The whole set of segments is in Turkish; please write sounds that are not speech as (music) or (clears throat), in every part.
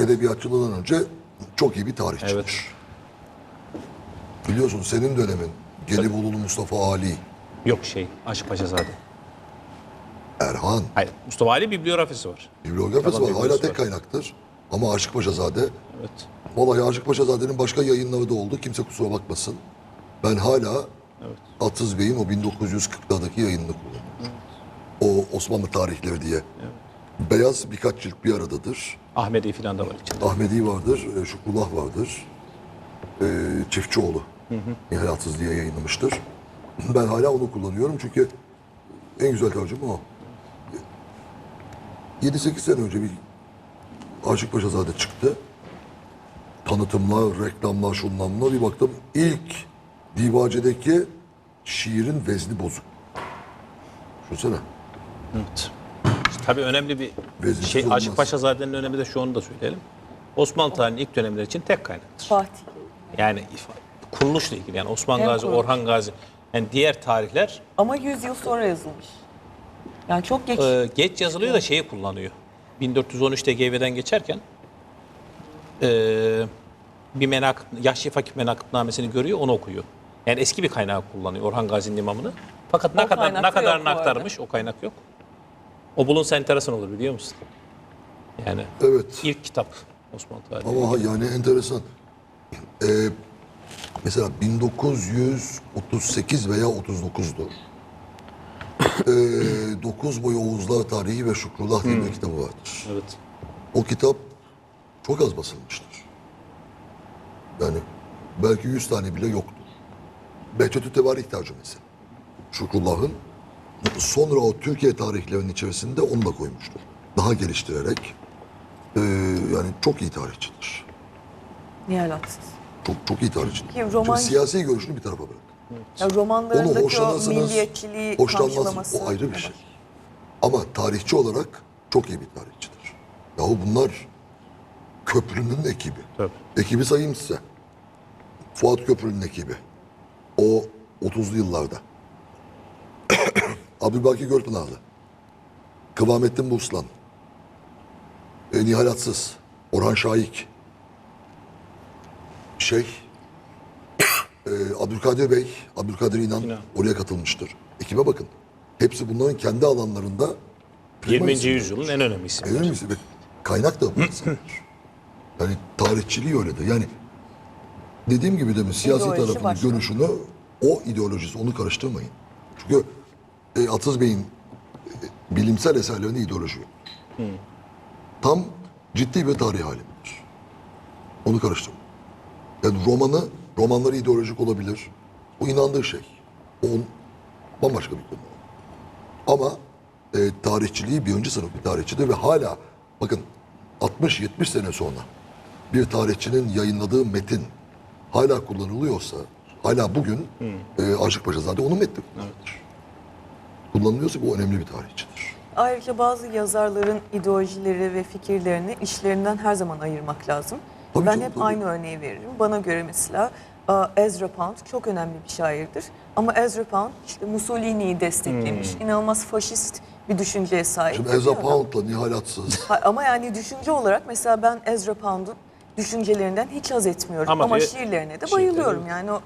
edebiyatçılığından önce çok iyi bir tarihçidir. Evet. Biliyorsun senin dönemin Gelibolu'lu Mustafa Ali, Yok şey Aşık Paşazade. Erhan, Hayır Mustafa Ali bibliografisi var. bibliografisi var. Hala tek var. kaynaktır. Ama Aşık Paşazade, Evet. vallahi Aşık Paşazade'nin başka yayınları da oldu. Kimse kusura bakmasın. Ben hala Evet. Atız Bey'in o 1940'lardaki yayınını kullanıyorum. O Osmanlı tarihleri diye. Beyaz birkaç cilt bir aradadır. Ahmedi filan da var içinde. Ahmedi vardır, e, Şükrullah vardır. E, Çiftçioğlu. Nihal Atsız diye yayınlamıştır. Ben hala onu kullanıyorum çünkü en güzel tercüme o. 7-8 sene önce bir Aşık Paşazade çıktı. Tanıtımlar, reklamlar, şunlamlar bir baktım. İlk Divace'deki şiirin vezni bozuk. Düşünsene. Evet. Tabii önemli bir Vezirsiz şey olmaz. Aşık Paşazade'nin önemi de şu onu da söyleyelim. Osmanlı tarihinin ilk dönemleri için tek kaynaktır. Fatih. Yani ifa- kuruluşla ilgili yani Osman Hem Gazi, kuruluş. Orhan Gazi yani diğer tarihler Ama 100 yıl sonra yazılmış. Yani çok geç. e, geç yazılıyor da şeyi kullanıyor. 1413'te GV'den geçerken e, bir menak, Yahşi Fakih menakıbnamesini görüyor, onu okuyor. Yani eski bir kaynağı kullanıyor Orhan Gazi'nin imamını. Fakat ne O kadar kaynak ne da kadarını yok bu aktarmış o kaynak yok. O bulunsa enteresan olur biliyor musun? Yani Evet. ilk kitap Osmanlı tarihi. Ama ha- yani enteresan. Ee, mesela 1938 veya 39'dur. Ee, 9 boyu Oğuzlar Tarihi ve Şükrullah diye bir kitabı vardır. Evet. O kitap çok az basılmıştır. Yani belki 100 tane bile yoktur. Behçetü Tevarih tercümesi. Şükrullah'ın sonra o Türkiye tarihlerinin içerisinde onu da koymuştur. Daha geliştirerek ee, yani çok iyi tarihçidir. Nihal Atsız. Çok çok iyi tarihçidir. Ki roman- Şimdi siyasi görüşünü bir tarafa bırak. Ya Onu romanlarındaki o milliyetçiliği karşılaması. O ayrı bir şey. Ama tarihçi olarak çok iyi bir tarihçidir. Yahu bunlar köprünün ekibi. Tabii. Ekibi sayayım size. Fuat Köprü'nün ekibi. O 30'lu yıllarda. Abdülbaki Gölpınarlı. Kıvamettin Buslan. E, Nihal Atsız. Orhan Şahik. Şey. e, Abdülkadir Bey, Abdülkadir İnan İnan. oraya katılmıştır. Ekibe bakın. Hepsi bunların kendi alanlarında prima 20. isimler. yüzyılın en önemli isimleri. Emin misin? Ve Kaynak da bu insanlar. Yani tarihçiliği öyledir. Yani dediğim gibi demin siyasi İdeoloji tarafını, başka. görüşünü, o ideolojisi, onu karıştırmayın. Çünkü e, Atız Bey'in e, bilimsel eserlerinde ideoloji yok. Tam ciddi bir tarih alimidir. Onu karıştırmayın. Yani romanı, romanları ideolojik olabilir. O inandığı şey. On- bambaşka bir konu. Ama e, tarihçiliği birinci sınıf bir tarihçidir ve hala bakın 60-70 sene sonra bir tarihçinin yayınladığı metin hala kullanılıyorsa hala bugün e, Aşık Paşazade onun metni kullanılır. Kullanılıyorsa bu önemli bir tarihçidir. Ayrıca bazı yazarların ideolojileri ve fikirlerini işlerinden her zaman ayırmak lazım. Tabii ben canım, hep tabii. aynı örneği veririm. Bana göre mesela Ezra Pound çok önemli bir şairdir. Ama Ezra Pound işte Mussolini'yi desteklemiş. inanılmaz faşist bir düşünceye sahip. Şimdi Ezra. Pound'la Nihal Atsız Ha, Ama yani düşünce olarak mesela ben Ezra Pound'un düşüncelerinden hiç haz etmiyorum. Ama Ama, bir- şiirlerine de şiirleri- bayılıyorum. Yani o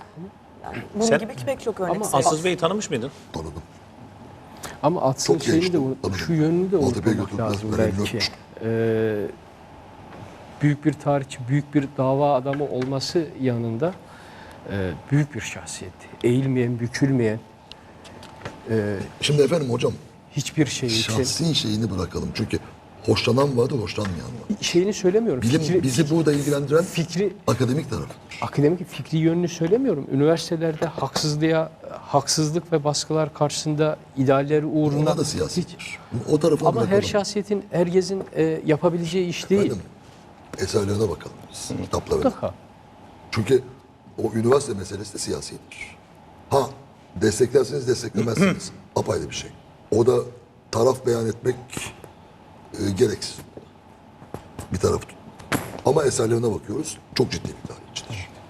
yani bunun Sen- gibi pek çok örnek Ama. Aziz Bey'i tanımış mıydın? tanıdım. Ama atsın Çok şeyini de unut- şu yönünü de götürdüler, lazım belki. Ee, büyük bir tarihçi, büyük bir dava adamı olması yanında e, büyük bir şahsiyetti. Eğilmeyen, bükülmeyen, e, Şimdi efendim hocam hiçbir şey için şahsi şeyini bırakalım. Çünkü hoşlanan vardır, hoşlanmayan var. şeyini söylemiyorum. Bilim Fikri, bizi burada ilgilendiren fikri akademik tarafıdır. akademik fikri yönünü söylemiyorum. Üniversitelerde haksızlığa haksızlık ve baskılar karşısında idealleri uğruna Onlar da hiç siyasidir. O tarafını ama her şahsiyetin herkesin e, yapabileceği iş değil. Efendim, eserlerine bakalım biz, kitaplarına. Mutlaka. Çünkü o üniversite meselesi de siyasidir. Ha, desteklerseniz desteklemezsiniz. (clears throat) Apayrı bir şey. O da taraf beyan etmek e, gereksiz. Bir taraf tut. Ama eserlerine bakıyoruz. Çok ciddi bir tarih.